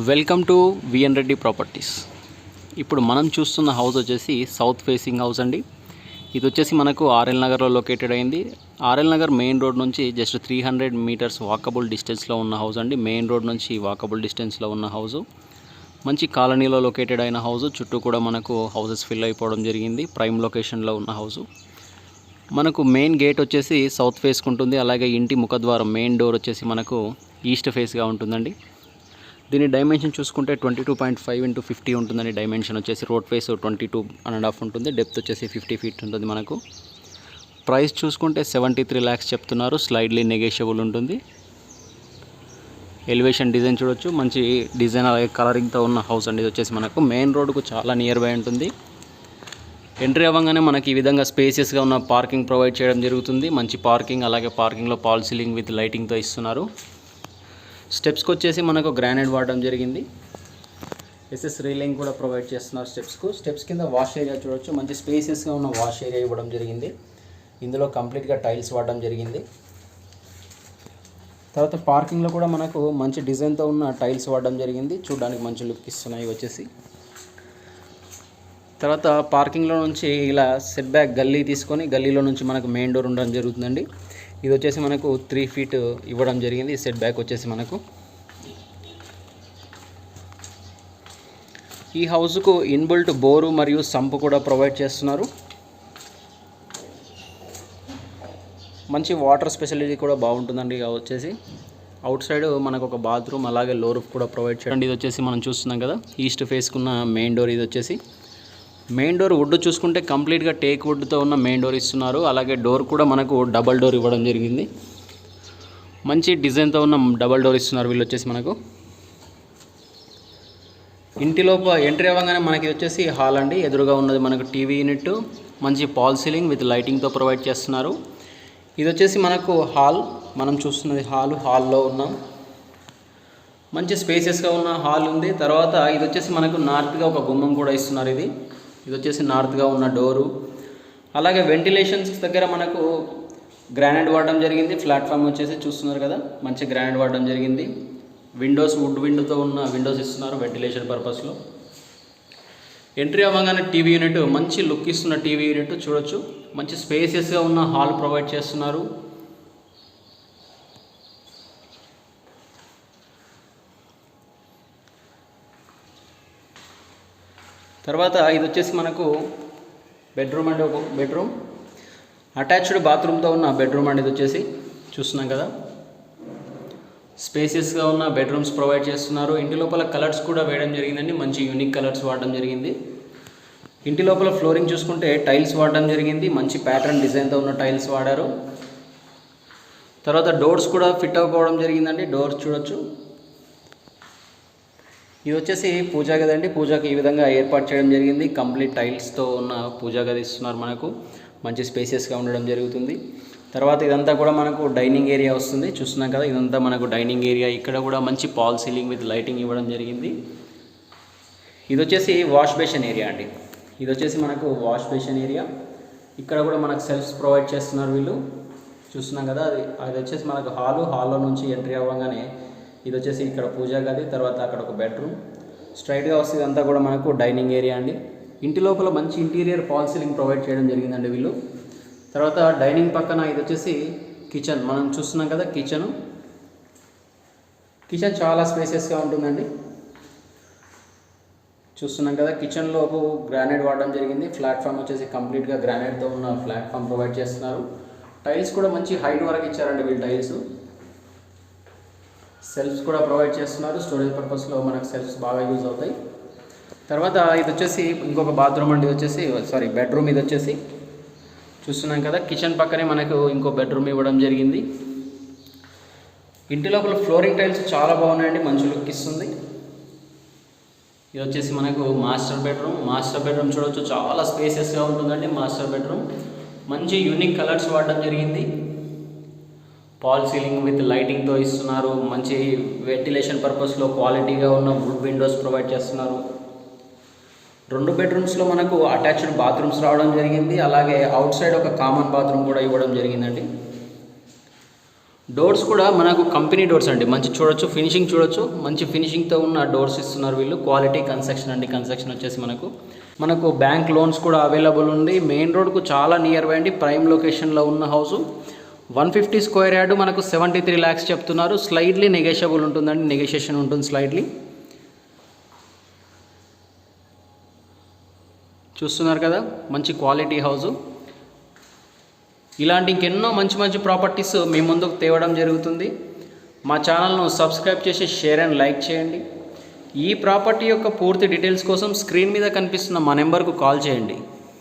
Welcome to VN Reddy properties. ఇప్పుడు మనం చూస్తున్న హౌస్ వచ్చేసి సౌత్ ఫేసింగ్ హౌస్ అండి. ఇది వచ్చేసి మనకు ఆర్ఎల్ నగర్లో లొకేటెడ్ అయింది. ఆర్ఎల్ నగర్ మెయిన్ రోడ్ నుంచి just three hundred metres walkable డిస్టెన్స్లో ఉన్న హౌస్ అండి. మెయిన్ రోడ్ నుంచి వాకబుల్ డిస్టెన్స్లో ఉన్న హౌస్. మంచి కాలనీలో లొకేటెడ్ అయిన హౌస్. చుట్టూ కూడా మనకు హౌసెస్ ఫిల్ అయిపోవడం జరిగింది. ప్రైమ్ లొకేషన్లో ఉన్న హౌస్. మనకు మెయిన్ గేట్ వచ్చేసి సౌత్ ఫేస్కి ఉంటుంది. అలాగే ఇంటి ముఖద్వారం మెయిన్ డోర్ వచ్చేసి మనకు ఈస్ట్ ఫేస్గా ఉంటుందండి. దీని డైమెన్షన్ చూసుకుంటే twenty two point five into fifty ఉంటుందండి డైమెన్షన్ వచ్చేసి road face twenty two and half ఉంటుంది. డెప్త్ వచ్చేసి ఫిఫ్టీ ఫీట్ ఉంటుంది మనకు. ప్రైస్ చూసుకుంటే సెవెంటీ త్రీ ల్యాక్స్ చెప్తున్నారు. స్లైడ్లీ నెగేషియబుల్ ఉంటుంది. ఎలివేషన్ డిజైన్ చూడొచ్చు. మంచి డిజైన్ అలాగే కలరింగ్తో ఉన్న హౌస్ అండి. ఇది వచ్చేసి మనకు మెయిన్ రోడ్కు చాలా నియర్ బై ఉంటుంది. ఎంట్రీ అవ్వగానే మనకి ఈ విధంగా స్పేసియస్గా ఉన్న పార్కింగ్ ప్రొవైడ్ చేయడం జరుగుతుంది. మంచి పార్కింగ్ అలాగే పార్కింగ్లో పాల్ సీలింగ్ విత్ లైటింగ్తో ఇస్తున్నారు. స్టెప్స్కి వచ్చేసి మనకు గ్రానైట్ వాడడం జరిగింది. ఎస్ఎస్ రీలింగ్ కూడా ప్రొవైడ్ చేస్తున్నారు స్టెప్స్కు. స్టెప్స్ కింద వాష్ ఏరియా చూడొచ్చు. మంచి స్పేసెస్గా ఉన్న వాష్ ఏరియా ఇవ్వడం జరిగింది. ఇందులో కంప్లీట్గా టైల్స్ వాడడం జరిగింది. తర్వాత పార్కింగ్లో కూడా మనకు మంచి డిజైన్తో ఉన్న టైల్స్ వాడడం జరిగింది. చూడడానికి మంచి లుక్ ఇస్తున్నాయి వచ్చేసి. తర్వాత పార్కింగ్లో నుంచి ఇలా సెట్ బ్యాక్ గల్లీ తీసుకొని గల్లీలో నుంచి మనకు మెయిన్ డోర్ ఉండడం జరుగుతుందండి. ఇది వచ్చేసి మనకు త్రీ ఫీట్ ఇవ్వడం జరిగింది. సెట్ బ్యాక్ వచ్చేసి మనకు ఈ హౌస్కు ఇన్బుల్ట్ బోరు మరియు సంపు కూడా ప్రొవైడ్ చేస్తున్నారు. మంచి వాటర్ స్పెషాలిటీ కూడా బాగుంటుందండి ఇక వచ్చేసి. అవుట్ సైడ్ మనకు ఒక బాత్రూమ్ అలాగే లోరూఫ్ కూడా ప్రొవైడ్ చేయండి. ఇది వచ్చేసి మనం చూస్తున్నాం కదా ఈస్ట్ ఫేస్కున్న మెయిన్ డోర్ ఇది వచ్చేసి మెయిన్ డోర్ వుడ్ చూసుకుంటే కంప్లీట్గా టేక్ వుడ్తో ఉన్న మెయిన్ డోర్ ఇస్తున్నారు. అలాగే డోర్ కూడా మనకు డబల్ డోర్ ఇవ్వడం జరిగింది. మంచి డిజైన్తో ఉన్న డబల్ డోర్ ఇస్తున్నారు వీళ్ళు వచ్చేసి మనకు. ఇంటిలోప ఎంట్రీ అవ్వగానే మనకి వచ్చేసి హాల్ అండి. ఎదురుగా ఉన్నది మనకు టీవీ యూనిట్. మంచి పాల్ సీలింగ్ విత్ లైటింగ్తో ప్రొవైడ్ చేస్తున్నారు. ఇది వచ్చేసి మనకు హాల్. మనం చూస్తున్నది హాల్. హాల్లో ఉన్నాం. మంచి స్పేసెస్గా ఉన్న హాల్ ఉంది. తర్వాత ఇది వచ్చేసి మనకు నార్త్గా ఒక గుమ్మం కూడా ఇస్తున్నారు ఇది. ఇది వచ్చేసి నార్త్గా ఉన్న డోరు అలాగే వెంటిలేషన్స్ దగ్గర మనకు గ్రానైట్ వాడడం జరిగింది. ప్లాట్ఫామ్ వచ్చేసి చూస్తున్నారు కదా మంచి గ్రానైట్ వాడడం జరిగింది. విండోస్ వుడ్ విండోతో ఉన్న విండోస్ ఇస్తున్నారు వెంటిలేషన్ పర్పస్లో ఎంట్రీ అవ్వగానే టీవీ యూనిట్ మంచి లుక్ ఇస్తున్న టీవీ యూనిట్ చూడొచ్చు. మంచి స్పేసియస్గా ఉన్న హాల్ ప్రొవైడ్ చేస్తున్నారు. తర్వాత ఇది వచ్చేసి మనకు బెడ్రూమ్ అండి ఒక బెడ్రూమ్. అటాచ్డ్ బాత్రూమ్తో ఉన్న బెడ్రూమ్ అండి ఇది వచ్చేసి చూస్తున్నాం కదా. స్పేసియస్గా ఉన్న బెడ్రూమ్స్ ప్రొవైడ్ చేస్తున్నారు. ఇంటి లోపల కలర్స్ కూడా వేయడం జరిగిందండి. మంచి యూనిక్ కలర్స్ వాడడం జరిగింది. ఇంటి లోపల ఫ్లోరింగ్ చూసుకుంటే టైల్స్ వాడడం జరిగింది. మంచి ప్యాటర్న్ డిజైన్తో ఉన్న టైల్స్ వాడారు. తర్వాత డోర్స్ కూడా ఫిట్ అవ్వకపోవడం జరిగిందండి. డోర్స్ చూడొచ్చు. ఇది వచ్చేసి పూజా గది అండి పూజకి ఈ విధంగా ఏర్పాటు చేయడం జరిగింది. కంప్లీట్ టైల్స్తో ఉన్న పూజా గది ఇస్తున్నారు మనకు. మంచి స్పేసియస్గా ఉండడం జరుగుతుంది. తర్వాత ఇదంతా కూడా మనకు డైనింగ్ ఏరియా వస్తుంది. చూస్తున్నాం కదా ఇదంతా మనకు డైనింగ్ ఏరియా. ఇక్కడ కూడా మంచి పాల్ సీలింగ్ విత్ లైటింగ్ ఇవ్వడం జరిగింది. ఇది వచ్చేసి వాష్ బేషన్ ఏరియా అండి. ఇది వచ్చేసి మనకు వాష్ బేషన్ ఏరియా. ఇక్కడ కూడా మనకు సెల్ఫ్స్ ప్రొవైడ్ చేస్తున్నారు వీళ్ళు. చూస్తున్నాం కదా అది అది వచ్చేసి మనకు హాలు. హాల్లో నుంచి ఎంట్రీ అవ్వగానే ఇది వచ్చేసి ఇక్కడ పూజా గది తర్వాత అక్కడ ఒక బెడ్రూమ్. స్ట్రైట్గా వస్తే అంతా కూడా మనకు డైనింగ్ ఏరియా అండి. ఇంటి లోపల మంచి ఇంటీరియర్ ఫాల్ సీలింగ్ ప్రొవైడ్ చేయడం జరిగిందండి వీళ్ళు. తర్వాత డైనింగ్ పక్కన ఇది వచ్చేసి కిచెన్. మనం చూస్తున్నాం కదా కిచెను. కిచెన్ చాలా స్పేసెస్గా ఉంటుందండి. చూస్తున్నాం కదా కిచెన్లో గ్రానైట్ వాడడం జరిగింది. ప్లాట్ఫామ్ వచ్చేసి కంప్లీట్గా గ్రానైట్తో ఉన్న ప్లాట్ఫామ్ ప్రొవైడ్ చేస్తున్నారు. టైల్స్ కూడా మంచి హైట్ వరకు ఇచ్చారండి వీళ్ళు టైల్స్ సెల్ఫ్స్ కూడా ప్రొవైడ్ చేస్తున్నారు. స్టోరేజ్ పర్పస్లో మనకు సెల్ఫ్స్ బాగా యూజ్ అవుతాయి. తర్వాత ఇది వచ్చేసి ఇంకొక బాత్రూమ్ అండి. వచ్చేసి సారీ బెడ్రూమ్ ఇది వచ్చేసి. చూస్తున్నాం కదా కిచెన్ పక్కనే మనకు ఇంకో బెడ్రూమ్ ఇవ్వడం జరిగింది. ఇంటి లోపల ఫ్లోరింగ్ టైల్స్ చాలా బాగున్నాయండి. మంచి లుక్ ఇస్తుంది. ఇది వచ్చేసి మనకు మాస్టర్ బెడ్రూమ్. మాస్టర్ బెడ్రూమ్ చూడవచ్చు చాలా స్పేసెస్గా ఉంటుందండి మాస్టర్ బెడ్రూమ్. మంచి యూనిక్ కలర్స్ వాడడం జరిగింది. పాల్ సీలింగ్ విత్ లైటింగ్తో ఇస్తున్నారు. మంచి వెంటిలేషన్ పర్పస్లో క్వాలిటీగా ఉన్న వుడ్ విండోస్ ప్రొవైడ్ చేస్తున్నారు. రెండు బెడ్రూమ్స్లో మనకు అటాచ్డ్ బాత్రూమ్స్ రావడం జరిగింది. అలాగే అవుట్ సైడ్ ఒక కామన్ బాత్రూమ్ కూడా ఇవ్వడం జరిగిందండి. డోర్స్ కూడా మనకు కంపెనీ డోర్స్ అండి. మంచి చూడొచ్చు ఫినిషింగ్ చూడొచ్చు. మంచి ఫినిషింగ్తో ఉన్న డోర్స్ ఇస్తున్నారు వీళ్ళు. క్వాలిటీ కన్స్ట్రక్షన్ అండి. కన్స్ట్రక్షన్ వచ్చేసి మనకు. మనకు బ్యాంక్ లోన్స్ కూడా అవైలబుల్ ఉంది. మెయిన్ రోడ్కు చాలా నియర్ బై అండి ప్రైమ్ లొకేషన్లో ఉన్న house one fifty square yard మనకు సెవెంటీ త్రీ ల్యాక్స్ చెప్తున్నారు. స్లైడ్లీ నెగేషియబుల్ ఉంటుందండి. నెగోషియేషన్ ఉంటుంది స్లైడ్లీ. చూస్తున్నారు కదా మంచి క్వాలిటీ హౌసు ఇలాంటి ఇంకెన్నో మంచి మంచి ప్రాపర్టీస్ మీ ముందుకు తేవడం జరుగుతుంది. మా ఛానల్ను సబ్స్క్రైబ్ చేసి షేర్ అండ్ లైక్ చేయండి. ఈ ప్రాపర్టీ యొక్క పూర్తి డీటెయిల్స్ కోసం స్క్రీన్ మీద కనిపిస్తున్న మా నెంబర్కు కాల్ చేయండి.